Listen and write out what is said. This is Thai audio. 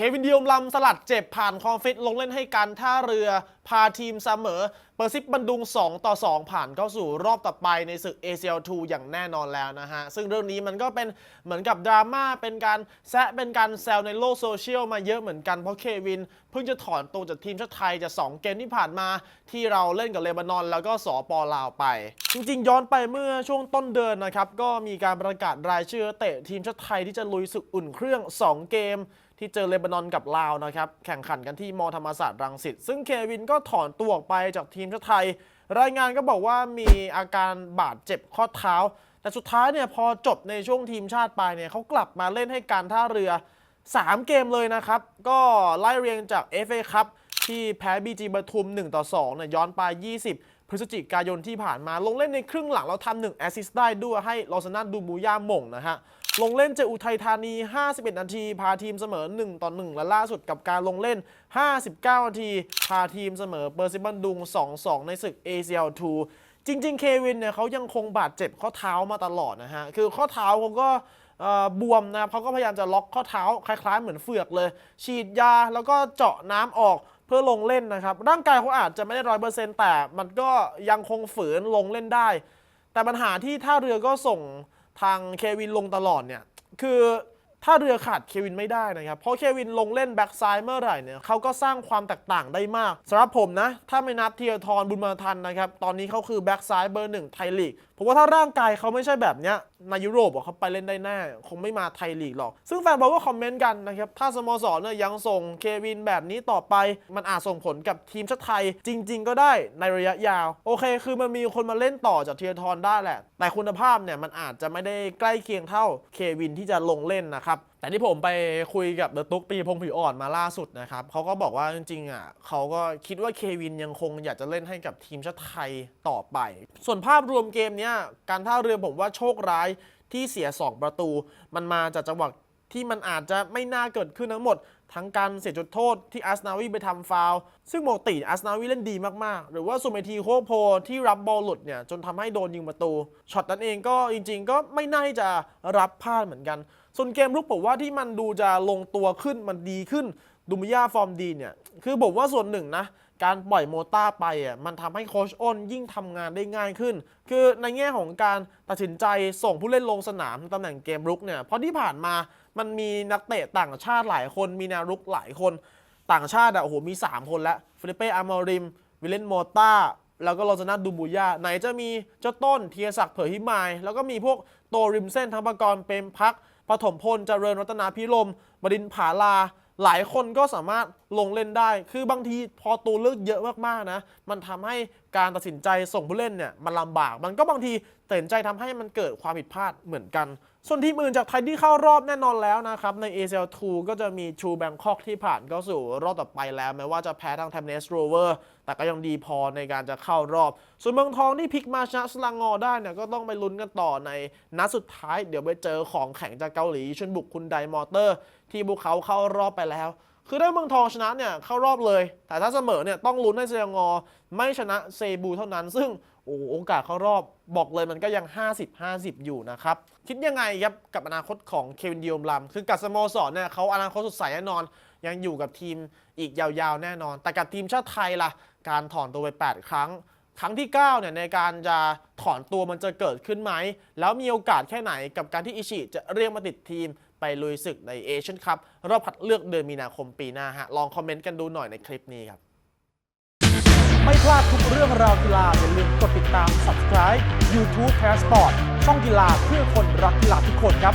เควินดิโอมลำสลัดเจ็บผ่านคอมฟิตลงเล่นให้การท่าเรือพาทีมเสมอ เปอร์ซิปบันดุง 2 ต่อ 2 ผ่านเข้าสู่รอบต่อไปในศึก ACL2 อย่างแน่นอนแล้วนะฮะ ซึ่งเรื่องนี้มันก็เป็นเหมือนกับดราม่าเป็นการแซะเป็นการแซวในโลกโซเชียลมาเยอะเหมือนกันเพราะเควิน เพิ่งจะถอนตัวจากทีมชาติไทยจาก 2 เกมที่ผ่านมาที่เราเล่นกับเลบานอน แล้วก็สปลาวไป จริงๆ ย้อนไปเมื่อช่วงต้นเดือนนะครับก็มีการประกาศรายชื่อเตะทีมชาติไทยที่จะลุยศึกอุ่นเครื่อง 2 เกม ที่เจอเลบานอนกับลาวนะครับแข่งขันกันที่มอธรรมศาสตร์รังสิตซึ่งเควินก็ถอนตัวออกไปจากทีมชาติไทย รายงานก็บอกว่ามีอาการบาดเจ็บข้อเท้า แต่สุดท้ายเนี่ยพอจบในช่วงทีมชาติไปเนี่ยเขากลับมาเล่นให้การท่าเรือ 3 เกมเลยนะครับ ก็ไล่เรียงจาก FA ครับที่แพ้ BG ปทุม1ต่อ2เนี่ยย้อนไป 20 พฤศจิกายนที่ผ่านมาลงเล่นในครึ่งหลังแล้วทำหนึ่งแอสซิสต์ได้ด้วยให้ลอสนาดูบูย่าหม่งนะฮะ ลงเล่นเจออุทัยธานี 51 นาที พาทีมเสมอ 1 ต่อ 1 และล่าสุดกับการลงเล่น 59 นาที พาทีมเสมอเปอร์ซิบันดุง 2-2 ในศึก ACL2 จริง ๆ เควินเนี่ยเขายังคงบาดเจ็บข้อเท้ามาตลอดนะฮะ คือข้อเท้าเขาก็บวมนะเขาก็พยายามจะล็อกข้อเท้าคล้ายๆ เหมือนเฟือกเลย ฉีดยาแล้วก็เจาะน้ำออกเพื่อลงเล่นนะครับ ร่างกายเขาอาจจะไม่ได้ร้อยเปอร์เซ็นต์แต่มันก็ยังคงฝืนลงเล่นได้ แต่ปัญหาที่ท่าเรือก็ส่ง ทางเควินลงตลอดเนี่ย คือถ้าเรือขาดเควินไม่ได้นะครับ เพราะเควินลงเล่นแบ็กซ้ายเมื่อไหร่เนี่ยเขาก็สร้างความแตกต่างได้มากสำหรับผมนะ ถ้าไม่นับเทียทรบุญมาทันนะครับ ตอนนี้เขาคือแบ็กซ้ายเบอร์หนึ่งไทยลีก ผมว่าถ้าร่างกายเขาไม่ใช่แบบเนี้ยในยุโรปเขาไปเล่นได้แน่คงไม่มาไทยลีกหรอก ซึ่งแฟนบอลก็คอมเมนต์กันนะครับ ถ้าสโมสรเนี่ยยังส่งเควินแบบนี้ต่อไป มันอาจส่งผลกับทีมชาติไทยจริง ๆ ก็ได้ในระยะยาว โอเค คือมันมีคนมาเล่นต่อจากเทียทรได้แหละ แต่คุณภาพเนี่ยมันอาจจะไม่ได้ใกล้เคียงเท่าเควินที่จะลงเล่นนะครับ แต่ที่ผมไปคุยกับเดอะตุ๊กปีพงผิวอ่อนมาล่าสุดนะครับเขาก็บอกว่าจริงๆอะเขาก็คิดว่าเควินยังคงอยากจะเล่นให้กับทีมชาติไทยต่อไป ส่วนภาพรวมเกมเนี้ยการท่าเรือผมว่าโชคร้ายที่เสีย 2 ประตู มันมาจากจังหวะ ที่มันอาจจะไม่น่าเกิดขึ้นทั้งหมด ทั้งการเสียจุดโทษที่อาร์สนาวีไปทำฟาวซึ่งปกติอาร์สนาวีเล่นดีมากๆ หรือว่าสุเมทีโคโพที่รับบอลหลุดเนี่ยจนทำให้โดนยิงประตูช็อตนั้นเองก็จริง ๆ ก็ไม่น่าจะรับพลาดเหมือนกัน ส่วนเกมรุกผมว่าที่มันดูจะลงตัวขึ้นมันดีขึ้นดูมิยาฟอร์มดีเนี่ยคือผมว่าส่วนหนึ่งนะ การปล่อยโมต้าไปอะมันทำให้โคชอ้นยิ่งทำงานได้ง่ายขึ้น คือในแง่ของการตัดสินใจส่งผู้เล่นลงสนามในตำแหน่งเกมรุกเนี่ยเพราะที่ผ่านมามันมีนักเตะต่างชาติหลายคนมีแนวรุกหลายคนต่างชาติอะโอ้โหมี 3 คนแล้วฟิลิเป้อามาริม วิลเลนโมต้าแล้วก็โรซนาดูบูย่าไหนจะมีเจ้าต้นเทียศักดิ์เผยหิมาย แล้วก็มีพวกโตริมเส้นทั้งประกรเปรมพักปฐมพลเจริญรัตนาพิรมบดินผาลา หลายคนก็สามารถลงเล่นได้ คือบางทีพอตัวเลือกเยอะมากๆนะ มันทำให้การตัดสินใจส่งผู้เล่นเนี่ยมันลำบาก มันก็บางทีตัดสินใจทำให้มันเกิดความผิดพลาดเหมือนกัน ส่วนทีมอื่นจากไทยที่เข้ารอบแน่นอนแล้วนะครับ ใน ACL2 ก็จะมีชูแบงคอกที่ผ่านเข้าสู่รอบต่อไปแล้ว แม้ว่าจะแพ้ทาง t a m n e s Rover แต่ก็ยังดีพอในการจะเข้ารอบ ส่วนเมืองทองที่พลิกมาชนะสลังงอได้เนี่ยก็ต้องไปลุ้นกันต่อในนัดสุดท้าย เดี๋ยวไปเจอของแข่งจากเกาหลีชนบุกคุณไดมอเตอร์ ที่บุกเขาเข้ารอบไปแล้ว คือถ้าเมืองทองชนะเนี่ยเข้ารอบเลย แต่ถ้าเสมอเนี่ยต้องลุ้นให้เซยงอไม่ชนะเซบูเท่านั้น ซึ่งโอ้โอกาสเข้ารอบบอกเลยมันก็ยัง 50-50 อยู่นะครับ คิดยังไงครับกับอนาคตของเควินดิโอมลัมคือกับสโมสรเนี่ยเขาอนาคตสดใสแน่นอน ยังอยู่กับทีมอีกยาวๆ แน่นอน แต่กับทีมชาติไทยล่ะ การถอนตัวไป 8 ครั้ง ครั้งที่ 9 เนี่ยในการจะถอนตัวมันจะเกิดขึ้นไหม แล้วมีโอกาสแค่ไหนกับการที่อิชิจะเรียกมาติดทีม ไปลุยศึกในเอเชียนคัพรอบคัดเลือกเดือนมีนาคมปีหน้าฮะลองคอมเมนต์กันดูหน่อยในคลิปนี้ครับ ไม่พลาดทุกเรื่องราวกีฬาอย่าลืมกดติดตาม subscribe YouTube Passport ช่องกีฬาเพื่อคนรักกีฬาทุกคนครับ